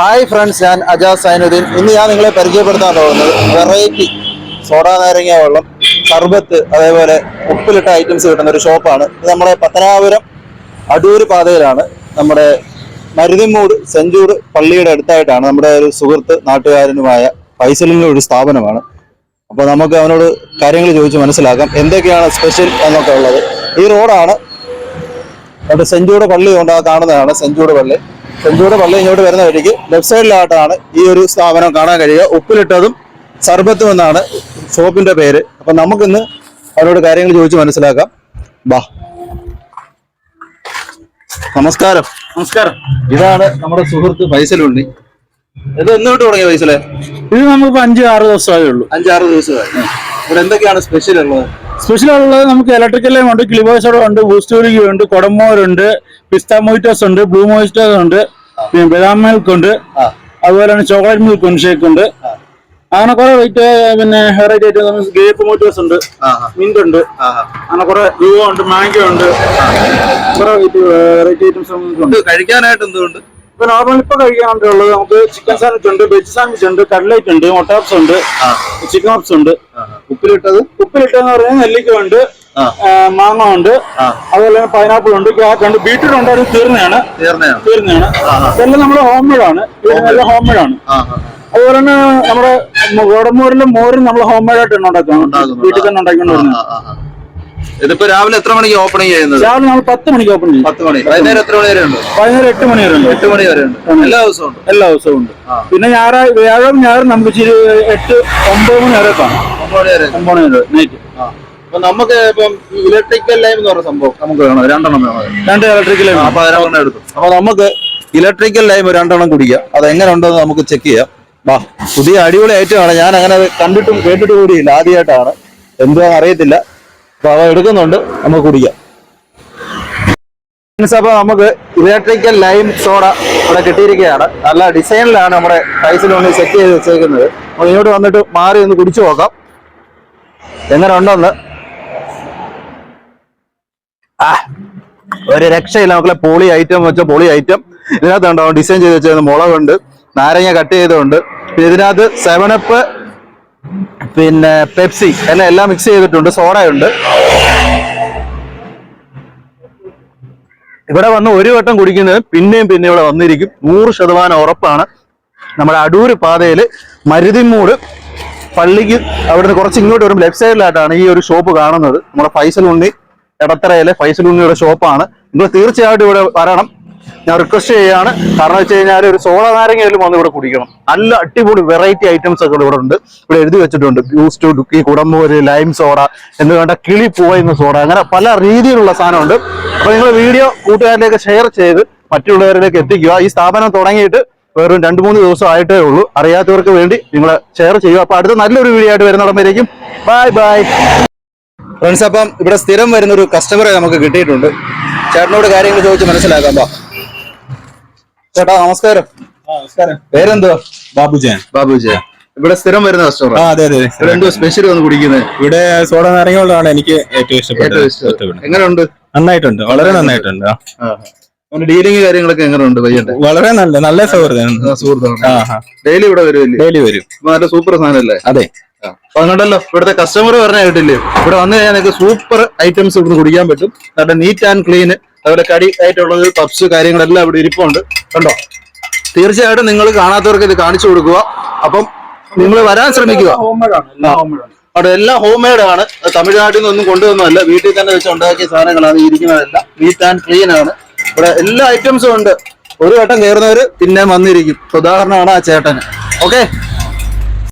Hi friends ഞാൻ അജാസ് സൈനുദ്ദീൻ. ഇന്ന് ഞാൻ നിങ്ങളെ പരിചയപ്പെടുത്താൻ പോകുന്നത് വെറൈറ്റി സോഡാ നാരങ്ങ വെള്ളം സർബത്ത് അതേപോലെ ഉപ്പിലിട്ട ഐറ്റംസ് കിട്ടുന്ന ഒരു ഷോപ്പാണ് ഇത് നമ്മുടെ പത്തനാപുരം അടൂർ പാതയിലാണ്. നമ്മുടെ മരുതിമൂട് സെഞ്ചൂട് പള്ളിയുടെ അടുത്തായിട്ടാണ് നമ്മുടെ ഒരു സുഹൃത്ത് നാട്ടുകാരനുമായ ഫൈസലിന്റെ ഒരു സ്ഥാപനമാണ്. അപ്പോൾ നമുക്ക് അവനോട് കാര്യങ്ങൾ ചോദിച്ച് മനസ്സിലാക്കാം. എന്തൊക്കെയാണ് സ്പെഷ്യൽ എന്നൊക്കെ ഉള്ളത്. ഈ റോഡാണ് അവിടെ സെഞ്ചൂട് പള്ളി കൊണ്ട് കാണുന്നതാണ് സെഞ്ചൂട് പള്ളി. സെഞ്ചൂട് പള്ളി ഇങ്ങോട്ട് വരുന്ന വഴിക്ക് ലെഫ്റ്റ് സൈഡിലായിട്ടാണ് ഈ ഒരു സ്ഥാപനം കാണാൻ കഴിയുക. ഉപ്പിലിട്ടതും സർബത്തും എന്നാണ് ഷോപ്പിന്റെ പേര്. അപ്പൊ നമുക്കിന്ന് അവരോട് കാര്യങ്ങൾ ചോദിച്ച് മനസ്സിലാക്കാം. ബാ. നമസ്കാരം. നമസ്കാരം. ഇതാണ് നമ്മുടെ സുഹൃത്ത് ഫൈസലുണ്ണി. ഇത് എന്നിട്ട് തുടങ്ങിയ ഫൈസലെ? ഇത് നമുക്ക് അഞ്ച് ആറ് ദിവസമായുള്ളൂ ഉള്ളൂ. അഞ്ചാറ് ദിവസമായി. ഇവിടെ എന്തൊക്കെയാണ് സ്പെഷ്യൽ ഉള്ളത്? സ്പെഷ്യൽ ഉള്ളത് നമുക്ക് ഇലക്ട്രിക്കൽ ലൈം ഉണ്ട് ക്ലിബോസോഡ ഉണ്ട് ബൂസ്റ്റോലിക്ക് ഉണ്ട് കൊടമോരുണ്ട് പിസ്ത മൊയ്റ്റോസ് ഉണ്ട് ബ്ലൂ മൊയ്റ്റോസ് ഉണ്ട് പിന്നെ ബദാം മിൽക്ക് ഉണ്ട് അതുപോലെ തന്നെ ചോക്ലേറ്റ് മിൽക്ക് ഉണ്ട് ഷേക്ക് ഉണ്ട്. അങ്ങനെ കുറെ വെയിറ്റ് പിന്നെ വെറൈറ്റി ഐറ്റം ഗ്രേപ്പ് മൊയ്റ്റോസ് ഉണ്ട് മിന്റ് ഉണ്ട് അങ്ങനെ കുറെ ഗ്ലൂവോ ഉണ്ട് മാംഗോ ഉണ്ട് കുറെ വെറൈറ്റി ഐറ്റംസ് ഉണ്ട്. കഴിക്കാനായിട്ട് എന്തുകൊണ്ട്? ഇപ്പൊ നോർമൽ ഇപ്പൊ കഴിക്കാനായിട്ടുള്ളത് നമുക്ക് ചിക്കൻ സാൻഡ്വിച്ച് ഉണ്ട് വെജ് സാൻഡ്വിച്ച് ഉണ്ട് കട്ലേറ്റ് ഉണ്ട് മൊട്ടാപ്സ് ഉണ്ട് ചിക്കൻ ഓപ്സ് ഉണ്ട്. ഉപ്പിലിട്ടത്. ഉപ്പിലിട്ടെന്ന് പറഞ്ഞാൽ നെല്ലിക്ക ഉണ്ട് മാങ്ങ ഉണ്ട് അതുപോലെ തന്നെ പൈനാപ്പിൾ ഉണ്ട്. ക്യാറ്റ് ഉണ്ട് ബീറ്റ്റൂട്ട് ഉണ്ട് അത് തീർന്നതാണ്. തീർന്നയാണ് ഇതെല്ലാം നമ്മുടെ ഹോം മെയ്ഡ് ആണ് ഇതെല്ലാം ഹോം മെയ്ഡ് ആണ്. അതുപോലെ തന്നെ നമ്മുടെ ഗോടമൂരിലെ മോരും നമ്മൾ ഹോം മെയ്ഡ് ആയിട്ട് ഉണ്ടാക്കുന്നു വീട്ടിൽ തന്നെ ഉണ്ടാക്കിക്കൊണ്ട് വരുന്നത്. ഇതിപ്പോ രാവിലെ എത്ര മണിക്ക് ഓപ്പണിംഗ് ചെയ്യുന്നത്? രാവിലെ നമ്മൾ പത്ത് മണിക്ക് ഓപ്പൺ ചെയ്യും. പത്ത് മണി. വൈകുന്നേരം എത്ര മണി വരെ ഉണ്ട്? വൈകുന്നേരം എട്ട് മണി വരെ ഉണ്ട്. എട്ട് മണി വരെ ഉണ്ട്. എല്ലാ ദിവസവും ഉണ്ട്? എല്ലാ ദിവസവും ഉണ്ട്. പിന്നെ ഞായറാഴ്ച വ്യാഴം ഞായറും നമുക്ക് ഇച്ചിരി എട്ട് ഒമ്പത് മണി വരെ കാണാം. ഒമ്പത് വരെ നൈറ്റ്. അപ്പൊ നമുക്ക് ഇപ്പം ഇലക്ട്രിക്കൽ ലൈൻ എന്ന് പറഞ്ഞ സംഭവം നമുക്ക് വേണം. രണ്ടെണ്ണം വേണം. രണ്ട് ഇലക്ട്രിക്കൽ ലൈം അപ്പൊ അതിനെണ്ണം എടുത്തു. അപ്പൊ നമുക്ക് ഇലക്ട്രിക്കൽ ലൈം രണ്ടെണ്ണം കുടിക്കാം. അത് എങ്ങനെ ഉണ്ടെന്ന് നമുക്ക് ചെക്ക് ചെയ്യാം. വാ പുതിയ അടിപൊളി ഐറ്റമാണ് ഞാൻ അങ്ങനെ അത് കണ്ടിട്ടും കേട്ടിട്ട് കൂടിയില്ല ആദ്യമായിട്ടാണ്. എന്താണെന്ന് അറിയത്തില്ല. അപ്പൊ അവ എടുക്കുന്നുണ്ട്. നമുക്ക് കുടിക്കാം. അപ്പൊ നമുക്ക് ഇലക്ട്രിക്കൽ ലൈം സോഡ ഇവിടെ കിട്ടിയിരിക്കുകയാണ്. നല്ല ഡിസൈനിലാണ് നമ്മുടെ പ്രൈസിൽ ഒന്ന് സെറ്റ് ചെയ്ത് വെച്ചേക്കുന്നത്. അപ്പൊ ഇങ്ങോട്ട് വന്നിട്ട് മാറി ഒന്ന് കുടിച്ചു നോക്കാം. എങ്ങനെ ഉണ്ടോന്ന് ആ ഒരു രക്ഷയില്ല മക്കളെ. പോളി ഐറ്റം വെച്ച പോളി ഐറ്റം. ഇതിനകത്ത് ഉണ്ടാവും ഡിസൈൻ ചെയ്ത് വെച്ചത് മുളകുണ്ട്. നാരങ്ങ കട്ട് ചെയ്തുണ്ട് പിന്നെ ഇതിനകത്ത് സെവനപ്പ് പിന്നെ പെപ്സി എല്ലാം എല്ലാം മിക്സ് ചെയ്തിട്ടുണ്ട്. സോഡയുണ്ട് ഇവിടെ വന്ന് ഒരു വട്ടം കുടിക്കുന്നത് പിന്നെയും പിന്നെ ഇവിടെ വന്നിരിക്കും. നൂറ് ശതമാനം ഉറപ്പാണ്. നമ്മുടെ അടൂര് പാതയിൽ മരുതിമൂട് പള്ളിക്ക് അവിടുന്ന് കുറച്ച് ഇങ്ങോട്ട് വരുമ്പോൾ ലെഫ്റ്റ് സൈഡിലായിട്ടാണ് ഈ ഒരു ഷോപ്പ് കാണുന്നത്. നമ്മുടെ ഫൈസൽ ഉണ്ണി എടത്തറയിലെ ഫൈസൽ ഉണ്ണിയുടെ ഷോപ്പാണ് നിങ്ങൾ തീർച്ചയായിട്ടും ഇവിടെ വരണം. ഞാൻ റിക്വസ്റ്റ് ചെയ്യുകയാണ് കാരണം വെച്ച് കഴിഞ്ഞാൽ ഒരു സോഡ നാരങ്ങയിലും വന്ന് ഇവിടെ കുടിക്കണം. നല്ല അടിപൊളി വെറൈറ്റി ഐറ്റംസ് ഒക്കെ ഇവിടെ ഉണ്ട്. ഇവിടെ എഴുതി വെച്ചിട്ടുണ്ട്. ബ്യൂസ്റ്റ് ഡുക്കി കുടമ്പൂര് ലൈം സോഡ എന്ന് വേണ്ട കിളി പോയുന്ന സോഡ അങ്ങനെ പല രീതിയിലുള്ള സാധനമുണ്ട്. അപ്പൊ നിങ്ങൾ വീഡിയോ കൂട്ടുകാരിലേക്ക് ഷെയർ ചെയ്ത് മറ്റുള്ളവരിലേക്ക് എത്തിക്കുക. ഈ സ്ഥാപനം തുടങ്ങിയിട്ട് വെറും രണ്ട് മൂന്ന് ദിവസം ആയിട്ടേ ഉള്ളൂ. അറിയാത്തവർക്ക് വേണ്ടി നിങ്ങൾ ഷെയർ ചെയ്യുക. അപ്പൊ അടുത്ത നല്ലൊരു വീഡിയോ ആയിട്ട് വരുന്നിടം വരേക്കും ബൈ ബൈ ഫ്രണ്ട്സ് അപ്പം ഇവിടെ സ്ഥിരം വരുന്ന ഒരു കസ്റ്റമറെ നമുക്ക് കിട്ടിയിട്ടുണ്ട്. ചേട്ടനോട് കാര്യങ്ങൾ ചോദിച്ച് മനസ്സിലാക്കാം ബാ ചേട്ടാ നമസ്കാരം. നമസ്കാരം. പേരെന്തുവാ? ബാബുജയൻ ബാബുജയൻ ഇവിടെ സ്ഥിരം വരുന്ന കസ്റ്റമർ ആ? അതെ അതെ ഇവിടെ എന്തോ സ്പെഷ്യൽ വന്ന് കുടിക്കുന്നത്? ഇവിടെ സോഡ നാരങ്ങളാണ് എനിക്ക് ഏറ്റവും ഇഷ്ടപ്പെട്ടത്. ഇഷ്ടം. എങ്ങനെയുണ്ട്? നന്നായിട്ടുണ്ട്. വളരെ നന്നായിട്ടുണ്ട്. ആ. ഡീലിംഗ് കാര്യങ്ങളൊക്കെ എങ്ങനെയുണ്ട് പയ്യന്റെ? വളരെ നല്ല നല്ല സൗഹൃദം സുഹൃത്താണ്. ആ ഡെയിലി ഇവിടെ വരുമല്ലേ ഡെയിലി വരും. നല്ല സൂപ്പർ സാധനല്ലേ അതെ. അതുകൊണ്ടല്ലോ ഇവിടുത്തെ കസ്റ്റമർ പറഞ്ഞ കേട്ടില്ലേ? ഇവിടെ വന്നു കഴിഞ്ഞാൽ നിങ്ങൾക്ക് സൂപ്പർ ഐറ്റംസ് ഇവിടുന്ന് കുടിക്കാൻ പറ്റും. നല്ല നീറ്റ് ആൻഡ് ക്ലീൻ അതുപോലെ കടി ആയിട്ടുള്ളത് പബ്സ് കാര്യങ്ങളെല്ലാം ഇവിടെ ഇരിപ്പുണ്ട്. കണ്ടോ? തീർച്ചയായിട്ടും നിങ്ങൾ കാണാത്തവർക്ക് ഇത് കാണിച്ചു കൊടുക്കുക. അപ്പം നിങ്ങൾ വരാൻ ശ്രമിക്കുക. അവിടെ എല്ലാം ഹോം മെയ്ഡ് ആണ് തമിഴ്നാട്ടിൽ നിന്നൊന്നും കൊണ്ടുവന്നതല്ല. വീട്ടിൽ തന്നെ വെച്ച് ഉണ്ടാക്കിയ സാധനങ്ങളാണ് ഇരിക്കുന്നതെല്ലാം. നീറ്റ് ആൻഡ് ക്ലീൻ ആണ്. ഇവിടെ എല്ലാ ഐറ്റംസും ഉണ്ട്. ഒരു വട്ടം കയറുന്നവര് പിന്നെ വന്നിരിക്കും. ഉദാഹരണമാണ് ആ ചേട്ടന്. ഓക്കെ